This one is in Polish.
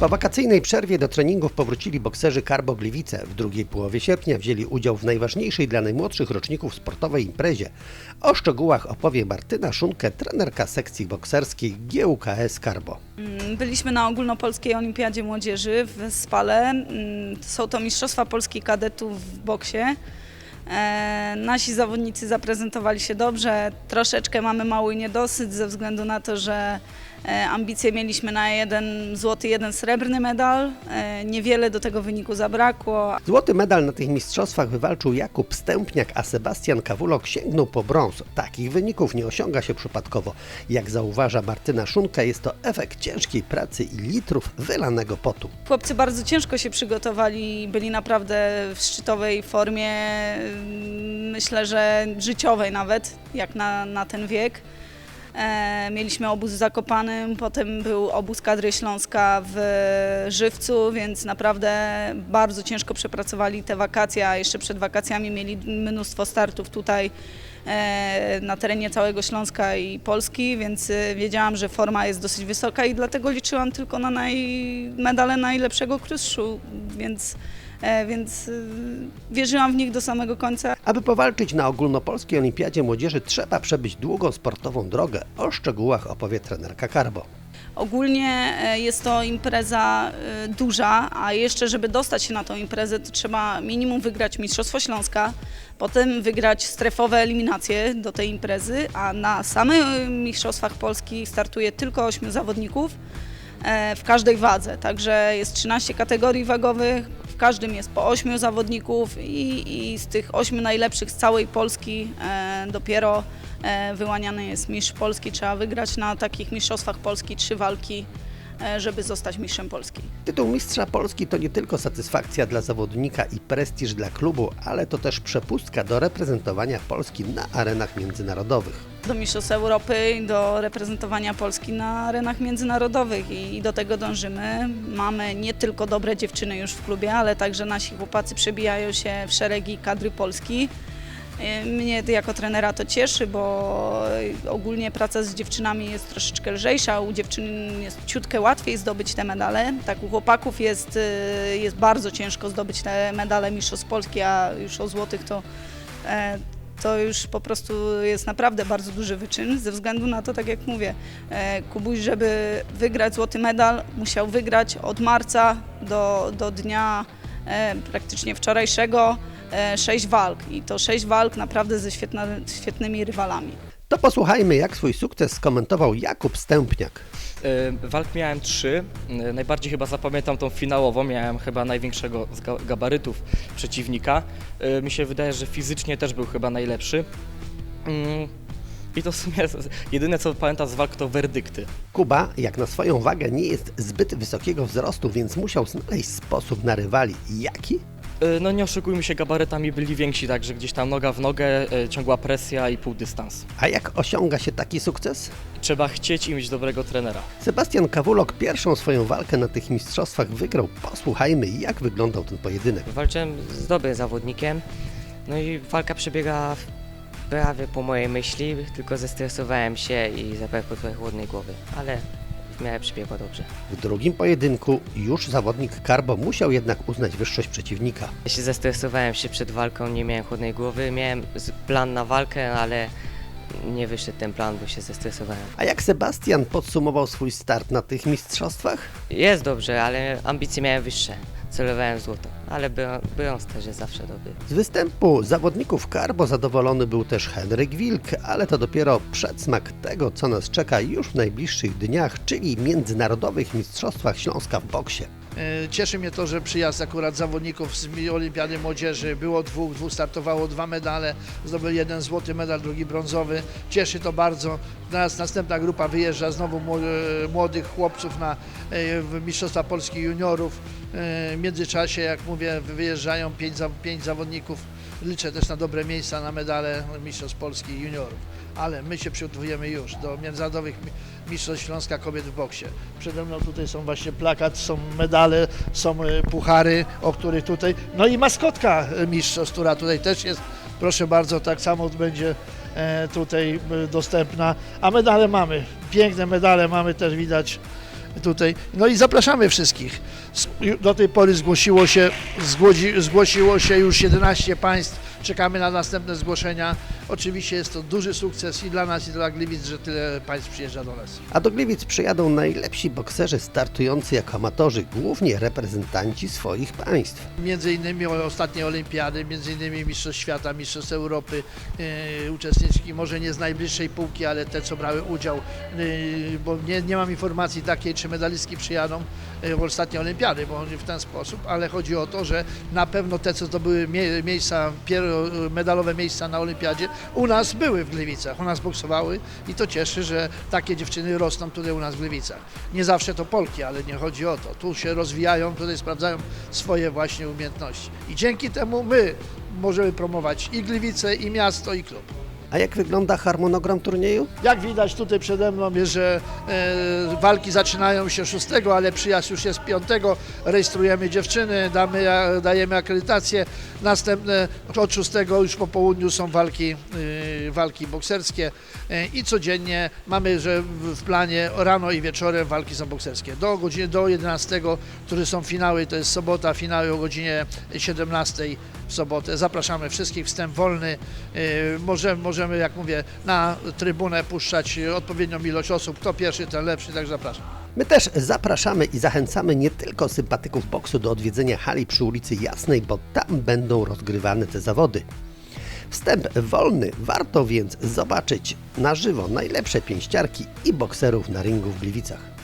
Po wakacyjnej przerwie do treningów powrócili bokserzy Karbo Gliwice. W drugiej połowie sierpnia wzięli udział w najważniejszej dla najmłodszych roczników sportowej imprezie. O szczegółach opowie Martyna Szunkę, trenerka sekcji bokserskiej GUKS Karbo. Mm, Byliśmy na ogólnopolskiej olimpiadzie młodzieży w Spale. Mm, Są to Mistrzostwa Polski Kadetów w boksie. E, Nasi zawodnicy zaprezentowali się dobrze. Troszeczkę mamy mały niedosyt ze względu na to, że ambicje mieliśmy na jeden złoty, jeden srebrny medal. E, Niewiele do tego wyniku zabrakło, Złoty medal na tych mistrzostwach wywalczył Jakub Stępniak, a Sebastian Kawulok sięgnął po brąz. Takich wyników nie osiąga się przypadkowo. Jak zauważa Martyna Szunka, jest to efekt ciężkiej pracy i litrów wylanego potu. Chłopcy bardzo ciężko się przygotowali, byli naprawdę w szczytowej formie, ym, myślę, że życiowej nawet, jak na, na ten wiek. E, mieliśmy obóz w Zakopanym, potem był obóz kadry Śląska w Żywcu, więc naprawdę bardzo ciężko przepracowali te wakacje, a jeszcze przed wakacjami mieli mnóstwo startów tutaj e, na terenie całego Śląska i Polski, więc e, wiedziałam, że forma jest dosyć wysoka i dlatego liczyłam tylko na naj, medale najlepszego kruszu, więc, więc e, wierzyłam w nich do samego końca. Aby powalczyć na ogólnopolskiej olimpiadzie młodzieży trzeba przebyć długą sportową drogę. O szczegółach opowie trenerka Karbo. Ogólnie e, jest to impreza e, duża, a jeszcze żeby dostać się na tą imprezę, to trzeba minimum wygrać Mistrzostwo Śląska, potem wygrać strefowe eliminacje do tej imprezy, a na samych e, Mistrzostwach Polski startuje tylko 8 zawodników e, w każdej wadze, także jest 13 kategorii wagowych, każdym jest po 8 zawodników i, i z tych 8 najlepszych z całej Polski e, dopiero e, wyłaniany jest mistrz Polski. Trzeba wygrać na takich mistrzostwach Polski trzy walki, żeby zostać mistrzem Polski. Tytuł mistrza Polski to nie tylko satysfakcja dla zawodnika i prestiż dla klubu, ale to też przepustka do reprezentowania Polski na arenach międzynarodowych. Do mistrzostw Europy i do reprezentowania Polski na arenach międzynarodowych i, i do tego dążymy. Mamy nie tylko dobre dziewczyny już w klubie, ale także nasi chłopacy przebijają się w szeregi kadry Polski. E, Mnie jako trenera to cieszy, bo ogólnie praca z dziewczynami jest troszeczkę lżejsza. U dziewczyn jest ciutkę łatwiej zdobyć te medale. Tak, u chłopaków jest, e, jest bardzo ciężko zdobyć te medale Mistrzostw Polski, a już o złotych to, e, to już po prostu jest naprawdę bardzo duży wyczyn. Ze względu na to, tak jak mówię, e, Kubuś, żeby wygrać złoty medal, musiał wygrać od marca do, do dnia e, praktycznie wczorajszego sześć walk i to sześć walk naprawdę ze świetna, świetnymi rywalami. To posłuchajmy, jak swój sukces skomentował Jakub Stępniak. Y, Walk miałem trzy. Y, Najbardziej chyba zapamiętam tą finałową. Miałem chyba największego z ga- gabarytów przeciwnika. Mi się wydaje, że fizycznie też był chyba najlepszy. Mm, I to w sumie jedyne co pamiętam z walk to werdykty. Kuba, jak na swoją wagę, nie jest zbyt wysokiego wzrostu, więc musiał znaleźć sposób na rywali. Jaki? Y, No nie oszukujmy się, gabarytami byli więksi, także gdzieś tam noga w nogę, y, ciągła presja i pół dystans. A jak osiąga się taki sukces? Trzeba chcieć i mieć dobrego trenera. Sebastian Kawulok pierwszą swoją walkę na tych mistrzostwach wygrał. Posłuchajmy, jak wyglądał ten pojedynek. Walczyłem z dobrym zawodnikiem, no i walka przebiega w- prawie po mojej myśli, tylko zestresowałem się i zabrakło trochę chłodnej głowy, ale w miarę przebiegło dobrze. W drugim pojedynku już zawodnik Karbo musiał jednak uznać wyższość przeciwnika. Ja się zestresowałem się przed walką, nie miałem chłodnej głowy, miałem z- plan na walkę, ale nie wyszedł ten plan, bo się zestresowałem. A jak Sebastian podsumował swój start na tych mistrzostwach? Jest dobrze, ale ambicje miałem wyższe. Celowałem w złoto, ale bro- brąz też jest zawsze dobry. Z występu zawodników Karbo zadowolony był też Henryk Wilk, ale to dopiero przedsmak tego, co nas czeka już w najbliższych dniach, czyli Międzynarodowych Mistrzostwach Śląska w boksie. E, Cieszy mnie to, że przyjazd akurat zawodników z Olimpiady Młodzieży było dwóch, dwóch startowało dwa medale, zdobył jeden złoty medal, drugi brązowy. Cieszy to bardzo. Teraz następna grupa wyjeżdża znowu e, młodych chłopców na e, w Mistrzostwa Polski Juniorów. E, W międzyczasie, jak mówię, wyjeżdżają pięć, pięć zawodników. Liczę też na dobre miejsca na medale Mistrzostw Polski Juniorów. Ale my się przygotowujemy już do międzynarodowych mi- Mistrzostw Śląska Kobiet w boksie. Przede mną tutaj są właśnie plakat, są medale, są e, puchary, o których tutaj. No i maskotka e, mistrzostw, która tutaj też jest. Proszę bardzo, tak samo będzie tutaj dostępna. A medale mamy. Piękne medale mamy też widać tutaj. No i zapraszamy wszystkich. Do tej pory zgłosiło się, zgłosiło się już 11 państw. Czekamy na następne zgłoszenia. Oczywiście jest to duży sukces i dla nas, i dla Gliwic, że tyle państw przyjeżdża do nas. A do Gliwic przyjadą najlepsi bokserzy startujący jako amatorzy, głównie reprezentanci swoich państw. Między innymi ostatnie olimpiady, między innymi Mistrzostw Świata, Mistrzostw Europy, yy, uczestniczki może nie z najbliższej półki, ale te, co brały udział, yy, bo nie, nie mam informacji takiej, czy medalistki przyjadą yy, w ostatnie olimpiady, bo w ten sposób, ale chodzi o to, że na pewno te, co zdobyły mie- miejsca, pier- medalowe miejsca na olimpiadzie, u nas były w Gliwicach, u nas boksowały i to cieszy, że takie dziewczyny rosną tutaj u nas w Gliwicach. Nie zawsze to Polki, ale nie chodzi o to. Tu się rozwijają, tutaj sprawdzają swoje właśnie umiejętności. I dzięki temu my możemy promować i Gliwice, i miasto, i klub. A jak wygląda harmonogram turnieju? Jak widać tutaj przede mną jest, że e, walki zaczynają się 6, ale przyjazd już jest 5. Rejestrujemy dziewczyny, damy, dajemy akredytację. Następne od 6 już po południu są walki, e, walki bokserskie e, i codziennie mamy, że w, w planie rano i wieczorem walki są bokserskie. Do godziny do 11, które są finały, to jest sobota, finały o godzinie 17 sobotę. Zapraszamy wszystkich, wstęp wolny. E, Możemy, możemy, jak mówię, na trybunę puszczać odpowiednią ilość osób. Kto pierwszy, ten lepszy, także zapraszam. My też zapraszamy i zachęcamy nie tylko sympatyków boksu do odwiedzenia hali przy ulicy Jasnej, bo tam będą rozgrywane te zawody. Wstęp wolny, warto więc zobaczyć na żywo najlepsze pięściarki i bokserów na ringu w Gliwicach.